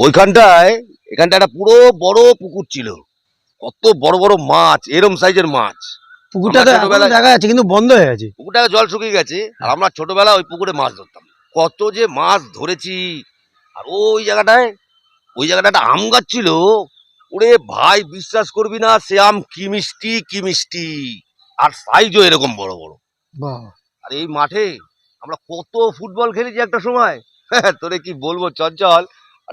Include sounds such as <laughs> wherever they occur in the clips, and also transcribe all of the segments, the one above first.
ওইখানটায় এখানটা একটা পুরো বড় পুকুর ছিল। কত বড় বড় মাছ এরম সাইজের মাছ। পুকুরটা দেখা যাচ্ছে কিন্তু বন্ধ হয়ে গেছে। পুকুরটা জল শুকিয়ে গেছে আর আমরা ছোটবেলা ওই পুকুরে মাছ ধরতাম। কত যে মাছ ধরেছি। আর ওই জায়গাটায় ওই জায়গাটা একটা আম গাছ ছিল। ওরে ভাই বিশ্বাস করবি না সে আম কি মিষ্টি কি মিষ্টি। আর সাইজও এরকম বড় বড়। বাহ। আর এই মাঠে আমরা কত ফুটবল খেলেছি একটা সময়। <laughs> তোরে কি বলব চঞ্চল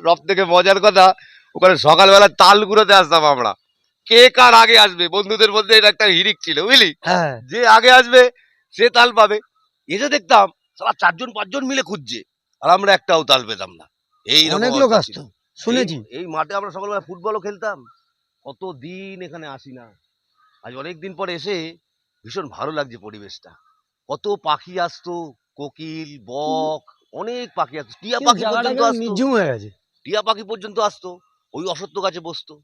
সব থেকে মজার কথা ওখানে সকালবেলা তাল ঘুরোতে আসতাম আমরা। কে কার আগে আসবে? বন্ধুদের মধ্যে এটা একটা হিরিক ছিল বুঝলি? হ্যাঁ। যে আগে আসবে সে তাল পাবে। এসে দেখতাম সারা চারজন পাঁচজন মিলে খুঁজছে আর আমরা একটাও তাল পেতাম না। এই অনেক লোক আসতো শুনেছি। এই- মাঠে আমরা সকালবেলা ফুটবলও খেলতাম। কত দিন এখানে আসি না। আজ অনেক দিন পরে এসে ভীষণ ভালো লাগছে পরিবেশটা। কত পাখি আসতো কোকিল বক অনেক পাখি আসতো টিয়া পাখি পর্যন্ত আসতো। হয়ে গেছে। টিয়া পাখি পর্যন্ত আসতো ওই অসত্য গাছে বসতো।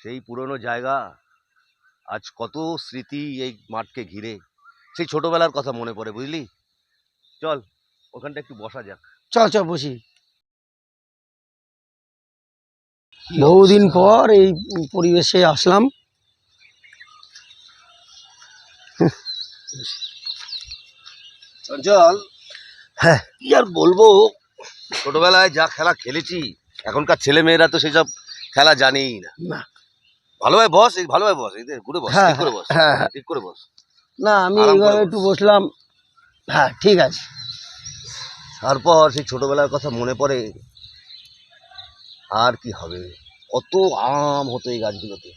সেই পুরনো জায়গা আজ কত স্মৃতি এই মাঠকে ঘিরে। সেই ছোটবেলার কথা মনে পড়ে বুঝলি? চল ওখানটা একটু বসা যাক। চল চল বসি। বহুদিন পর এই পরিবেশে আসলাম। চঞ্চল হ্যাঁ। কি আর বলব? ছোটবেলায় যা খেলা খেলেছি এখনকার ছেলে মেয়েরা তো সেসব খেলা জানেই না। না। ভালোভাবে বস এই ভালোভাবে বস এই ঘুরে বস হ্যাঁ, ঠিক করে বস হ্যাঁ, হ্যাঁ। ঠিক করে বস। না আমি এইভাবে একটু বসলাম। হ্যাঁ ঠিক আছে। তারপর সেই ছোটবেলার কথা মনে পড়ে আর কি হবে? কত আম হতো এই গাছগুলোতে।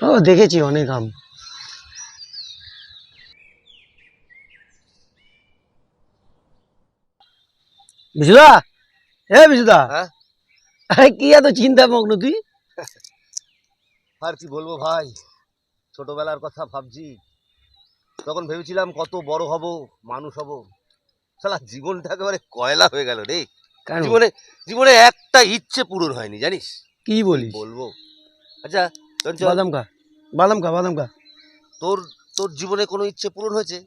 ও দেখেছি অনেক আম। বিশুদা? এ বিশুদা। হ্যাঁ? কি এত চিন্তা মগ্ন তুই? আর কি বলব ভাই? ছোটবেলার কথা ভাবছি। তখন ভেবেছিলাম কত বড় হব মানুষ হব। সালা জীবনটা একেবারে কয়লা হয়ে গেল রে। জীবনে জীবনে একটা ইচ্ছে পূরণ হয়নি জানিস? কি বলি বলব। আচ্ছা বাদাম খা। বাদাম খা বাদাম খা। তোর তোর জীবনে কোনো ইচ্ছে পূরণ হয়েছে?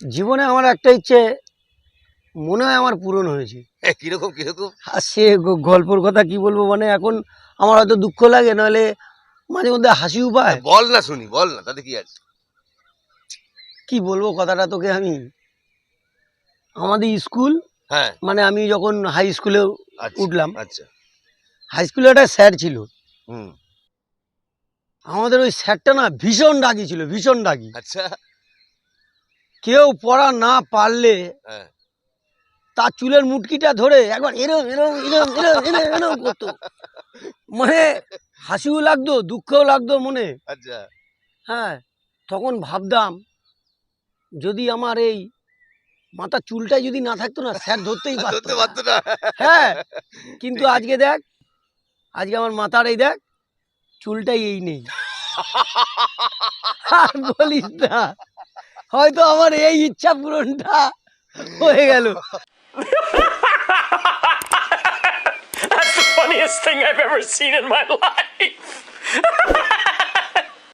জীবনে আমার একটা ইচ্ছে মনে হয় আমার পূরণ হয়েছে। কীরকম কীরকম? আর সে গল্পর কথা কি বলব মানে এখন আমার হয়তো দুঃখ লাগে নাহলে মাঝে মধ্যে হাসি উপায়। বল না শুনি বল না তাতে কি আছে? কি বলব কথাটা তোকে আমি? আমাদের স্কুল হ্যাঁ। মানে আমি যখন হাই স্কুলে আচ্ছা উঠলাম আচ্ছা। হাই স্কুলে একটা স্যার ছিল। হুম। আমাদের ওই স্যারটা না ভীষণ ডাকি ছিল ভীষণ ডাকি আচ্ছা। কেউ পড়া না পারলে হ্যাঁ। তার চুলের মুটকিটা ধরে একবার এরম এরম এরম এরম এরম এরম করতো। মানে হাসিও লাগতো দুঃখও লাগতো মনে। আচ্ছা। হ্যাঁ তখন ভাবতাম যদি আমার এই মাথার চুলটাই যদি না থাকতো না স্যার ধরতেই পারতো ধরতে পারতো না। হ্যাঁ কিন্তু আজকে দেখ আজকে আমার মাথার এই দেখ চুলটাই এই নেই। আর বলিস না হয়তো আমার এই ইচ্ছা পূরণটা হয়ে গেল। Thing I've ever seen in my <laughs> life. <laughs>